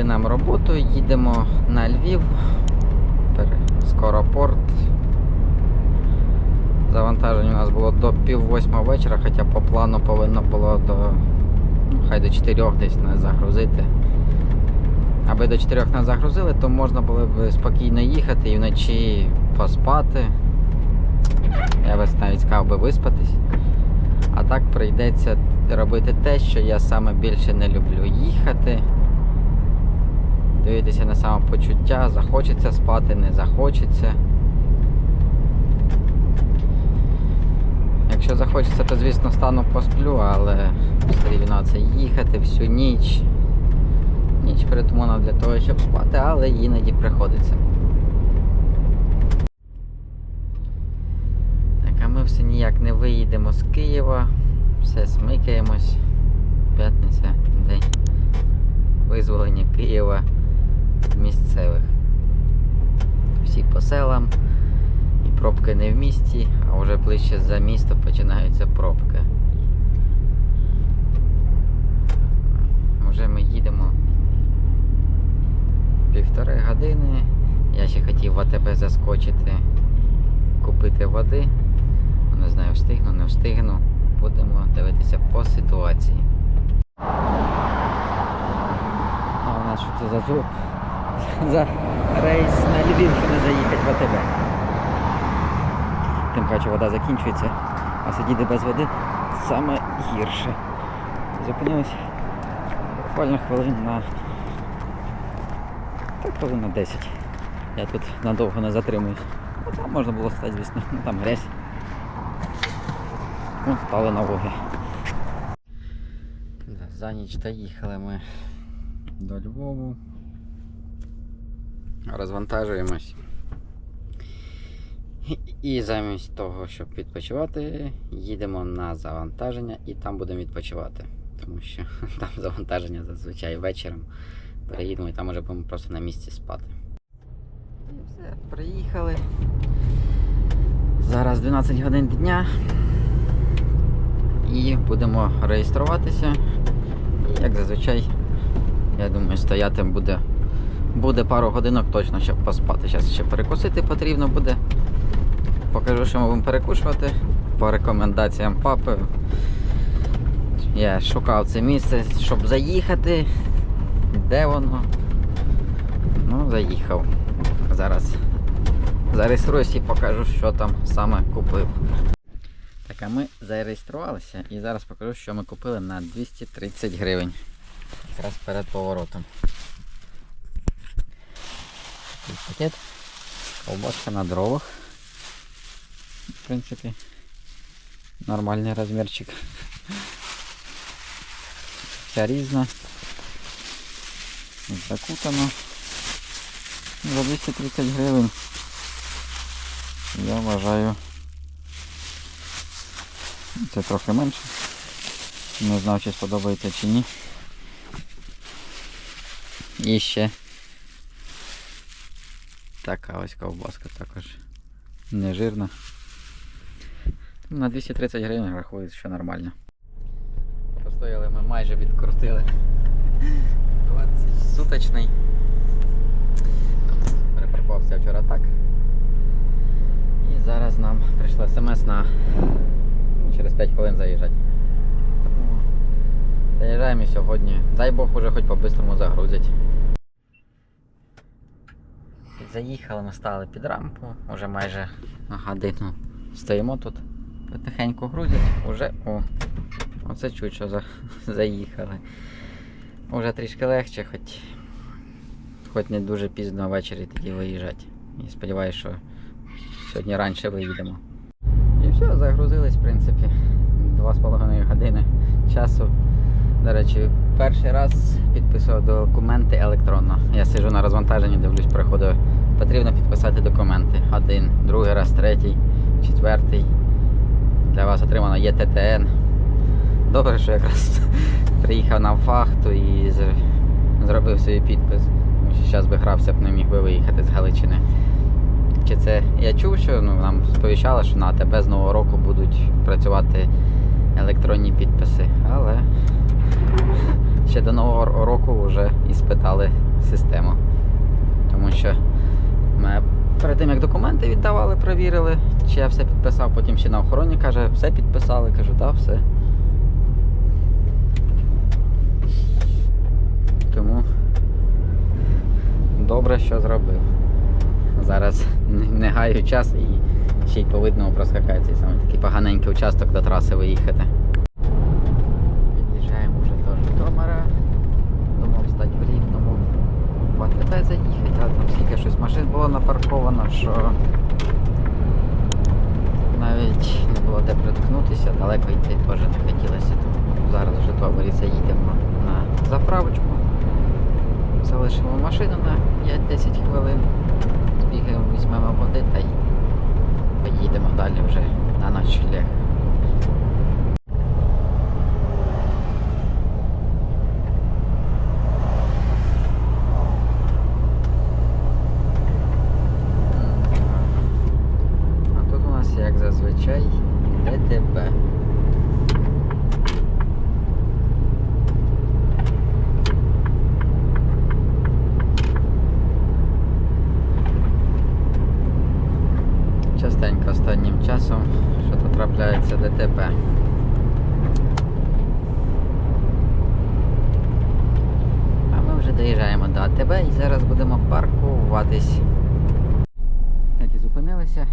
Дали нам роботу, їдемо на Львів. Скоро порт. Завантаження у нас було до пів восьмого вечора, хоча по плану повинно було до. ну, Хай до 4 десь нас загрузити. Аби до 4 нас загрузили, то можна було б спокійно їхати і вночі поспати. Я вас навіть сказав би виспатись. А так прийдеться робити те, що я саме більше не люблю їхати. Дивитися на самопочуття, захочеться спати, не захочеться. Якщо захочеться, то звісно стану посплю, але все рівно це їхати всю ніч. Ніч придумана для того, щоб спати, але іноді приходиться. Так, а ми все ніяк не виїдемо з Києва. Все смикаємось. П'ятниця, день визволення Києва місцевих. Всі по селам. І пробки не в місті, а вже ближче за місто починаються пробки. Вже ми їдемо півтори години. Я ще хотів в АТБ заскочити, купити води. Ну, Не знаю, встигну, не встигну. Будемо дивитися по ситуації. А у нас що це за звук? За рейс на Львів, не заїхати в АТБ. Тим паче вода закінчується, а сидіти без води саме гірше. Зупинились буквально хвилин на так, хвилин на 10. Я тут надовго не затримуюсь. Ну, там можна було стати, звісно, ну там грязь. Ну, стали на воги. За ніч доїхали ми до Львову. Розвантажуємось. І замість того, щоб відпочивати, їдемо на завантаження і там будемо відпочивати. Тому що там завантаження зазвичай вечором. Переїдемо і там уже будемо просто на місці спати. І все, приїхали. Зараз 12 годин дня. І будемо реєструватися. І як зазвичай, я думаю, стояти буде, буде пару годинок точно, щоб поспати. Зараз ще перекусити потрібно буде. Покажу, що ми будемо перекушувати по рекомендаціям папи. Я шукав це місце, щоб заїхати. Де воно? Ну, заїхав. Зараз зареєструюсь і покажу, що там саме купив. Так, а ми зареєструвалися і зараз покажу, що ми купили на 230 гривень. Якраз перед поворотом. Такий пакет. Колбаска на дровах. В принципі, нормальний розмірчик. Вся різна. Закутано. За 230 гривень. Я вважаю. Це трохи менше. Не знаю, чи сподобається чи ні. І ще така ось ковбаска також не жирна. На 230 гривень рахується, що нормально. Постояли ми майже відкрутили. 20 суточний. Перепаркувався вчора так. І зараз нам прийшло смс на через 5 хвилин заїжджати. Тому заїжджаємо сьогодні. Дай Бог уже хоч по-бистрому загрузять. Заїхали, ми стали під рампу, вже майже годину стоїмо тут, потихеньку грузять, уже о, оце чуть, що за, заїхали. Уже трішки легше, хоч, хоч не дуже пізно ввечері тоді виїжджати. І сподіваюся, що сьогодні раніше виїдемо. І все, загрузились, в принципі. Два з половиною години часу. До речі, перший раз підписував документи електронно. Я сиджу на розвантаженні, дивлюсь, приходить. Потрібно підписати документи. Один, другий раз, третій, четвертий. Для вас отримано є ТТН. Добре, що якраз приїхав на фахту і зробив свій підпис. Зараз би грався б не міг би виїхати з Галичини. Чи це я чув, що ну, нам сповіщали, що на АТБ з нового року будуть працювати електронні підписи, але ще до нового року вже і спитали систему. Тому що перед тим як документи віддавали, перевірили, чи я все підписав, потім ще на охороні каже, все підписали, кажу, так, все. Тому добре, що зробив. Зараз не- гаю час і ще й по видному проскакає цей самий такий поганенький участок до траси виїхати. Під'їжджаємо вже до Житомира. Думав стати в Рівному в заїхати, щось машин було напарковано, що навіть не було де приткнутися, далеко йти теж не хотілося. Тому зараз в Житомирі заїдемо на заправочку. Залишимо машину на 5-10 хвилин. Збігаємо, візьмемо води та й поїдемо далі вже на ночлег. А тут у нас, як зазвичай, ДТП. Частенько останнім часом, що тут трапляється ДТП. А ми вже доїжджаємо до АТБ і зараз будемо паркуватись. Так і зупинилися.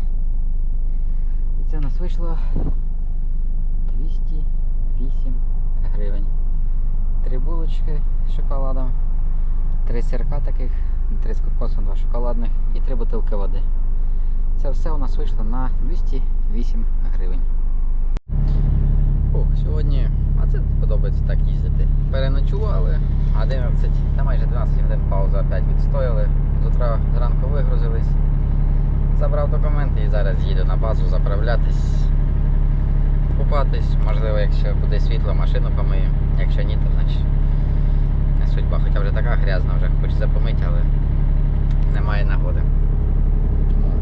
І це у нас вийшло 208 гривень. Три булочки з шоколадом, три сирка таких, три з кокосом, два шоколадних і три бутилки води. Це все у нас вийшло на 208 гривень. Фух, сьогодні, а це подобається так їздити. Переночували 11 та майже 12 годин паузу опять відстояли. З утра зранку вигрузились. Забрав документи і зараз їду на базу заправлятись, купатись. Можливо, якщо буде світло, машину помию. Якщо ні, то значить судьба. Хоча вже така грязна, вже хочеться помити, але немає нагоди. Тому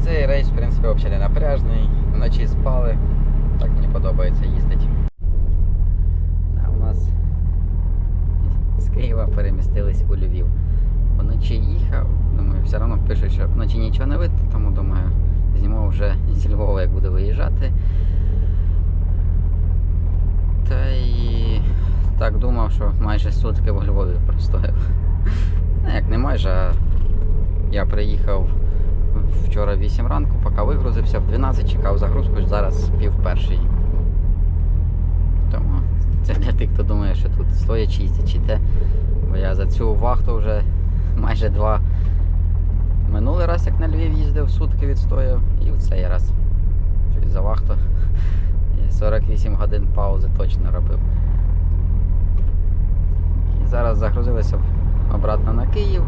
цей рейс, в принципі, взагалі не напряжний. Вночі спали. Так мені подобається їздити. А у нас з Києва перемістились у Львів. Вночі їхав, думаю, все одно пише, що вночі нічого не видно, тому думаю, зніму вже зі Львова, як буду виїжджати. Та і так думав, що майже сутки в Львові простояв. Ну, як не майже, а я приїхав вчора в 8 ранку, поки вигрузився, в 12 чекав загрузку, зараз пів перший. Тому це для тих, хто думає, що тут стоячи їздять чи те. Бо я за цю вахту вже майже два. Минулий раз, як на Львів їздив, сутки відстояв, і в цей раз. Щось за вахту. 48 годин паузи точно робив. І зараз загрузилися обратно на Київ.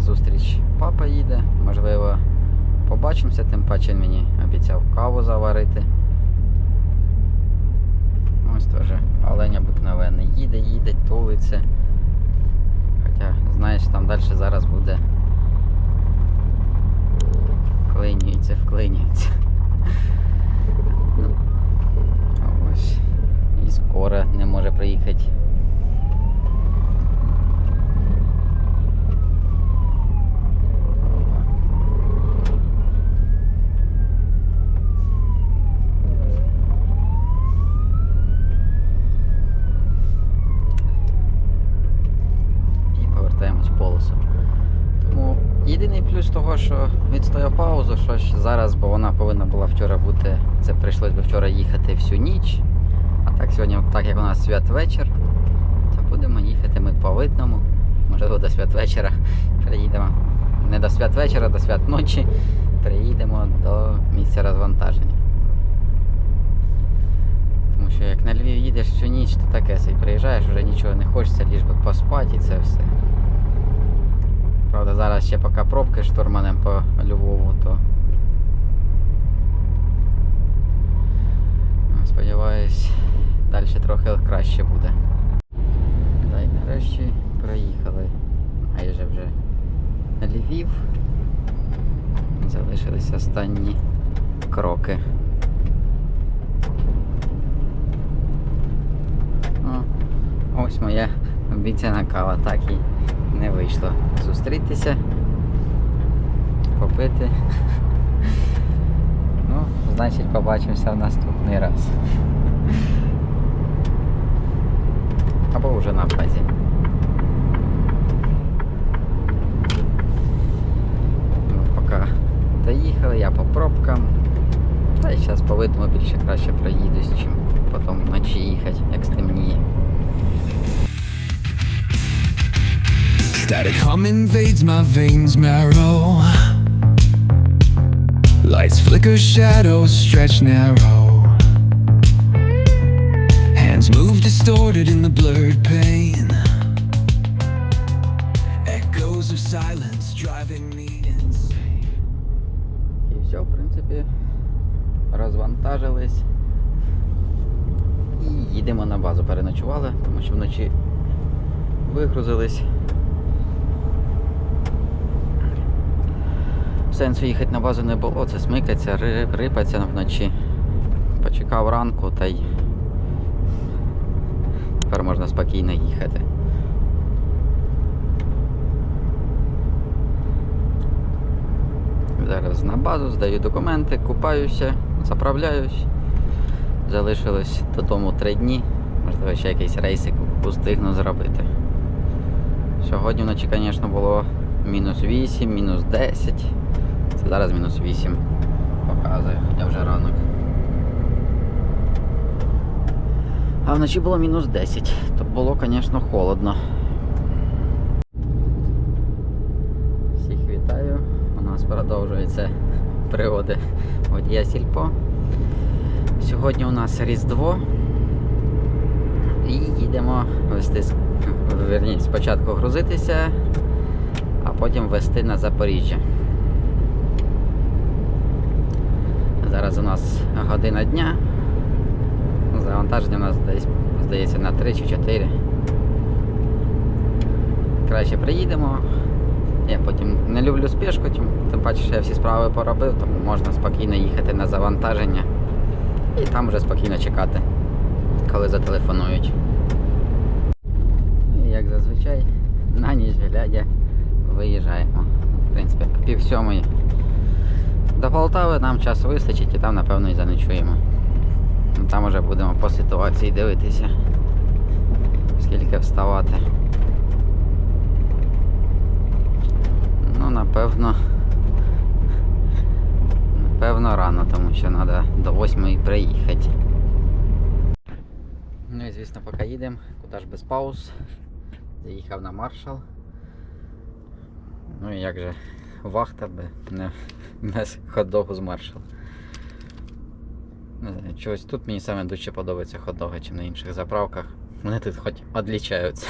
Зустріч папа їде. Можливо, побачимося, тим паче він мені обіцяв каву заварити. Ось теж олень обикновений. Їде, їде, тулиться. Хоча, знаєш, там далі зараз буде. Вклинюється, вклинюється. Ну, Ось. І скоро не може приїхати. Опа. і повертаємось в полосу. Тому єдиний плюс того, що відстояв паузу, що ж зараз, бо вона повинна була вчора бути, це прийшлось би вчора їхати всю ніч. А так сьогодні, так як у нас святвечір, то будемо їхати ми по видному. Можливо, до святвечора приїдемо. Не до святвечора, до святночі приїдемо до місця розвантаження. Тому що як на Львів їдеш всю ніч, то таке собі приїжджаєш, вже нічого не хочеться, ліж би поспати і це все. Правда, зараз ще поки пробки штурманем по Львову, то. Ну, Сподіваюсь, далі трохи краще буде. І нарешті проїхали. Майже вже Львів. Залишилися останні кроки. О, ось моя обіцяна кава, так і не вийшло зустрітися, попити. Ну, значить, побачимося в наступний раз. Або вже на базі. Ми поки доїхали, я по пробкам. Та й зараз по видному більше краще проїдусь, чим потім вночі їхати, як стемніє. Static hum invades my veins marrow. Lights flicker, shadows stretch narrow. Hands move distorted in the blurred pain. Echoes of silence driving me insane. І все, в принципі, розвантажились. І їдемо на базу. Переночували, тому що вночі вигрузились. Сенсу їхати на базу не було, це смикаться, ри- рипаться вночі. Почекав ранку та й тепер можна спокійно їхати. Зараз на базу здаю документи, купаюся, заправляюсь. Залишилось додому три дні. Можливо, ще якийсь рейсик устигну зробити. Сьогодні вночі, звісно, було мінус 8, мінус 10. Зараз мінус 8 показує, хоча вже ранок. А вночі було мінус 10, то було, звісно, холодно. Всіх вітаю. У нас продовжуються пригоди водія Сільпо. Сьогодні у нас Різдво. І їдемо вести верні, спочатку грузитися, а потім вести на Запоріжжя. Зараз у нас година дня. Завантаження у нас десь, здається, на 3 чи 4. Краще приїдемо. Я потім не люблю спешку, тим, тим паче, що я всі справи поробив, тому можна спокійно їхати на завантаження і там вже спокійно чекати, коли зателефонують. І як зазвичай, на ніч глядя виїжджаємо. В принципі, пів сьомої. До Полтави нам часу вистачить і там, напевно, і заночуємо. Там вже будемо по ситуації дивитися, скільки вставати. Ну, напевно. Напевно, рано, тому що треба до 8 приїхати. Ну і звісно, поки їдемо, куди ж без пауз. Заїхав на маршал. Ну і як же вахта би не без хот-догу з маршал. Не знаю, чогось тут мені саме дуже подобається хот-доги, чим на інших заправках. Вони тут хоч відлічаються.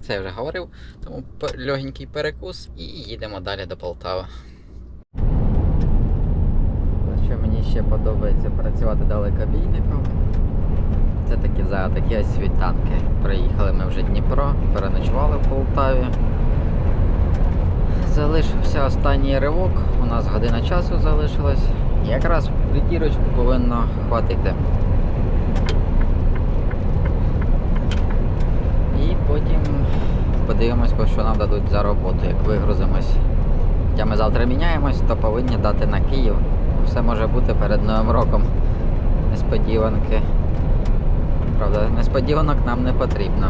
Це я вже говорив, тому легенький перекус і їдемо далі до Полтави. Що мені ще подобається працювати далекобійником. Це такі за такі ось світанки. Приїхали ми вже Дніпро, переночували в Полтаві. Залишився останній ривок, у нас година часу залишилась. Якраз притірочку повинно хватити. І потім подивимось, що нам дадуть за роботу, як вигрузимось. Хоча ми завтра міняємось, то повинні дати на Київ. Все може бути перед Новим роком. Несподіванки. Правда, несподіванок нам не потрібно.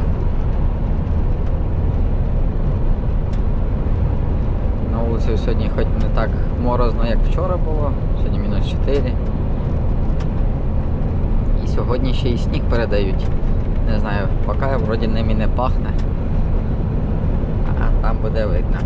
На вулиці сьогодні хоч не так морозно, як вчора було. Сьогодні мінус 4. І сьогодні ще й сніг передають. Не знаю, поки вроді ним і не пахне. А там буде видно.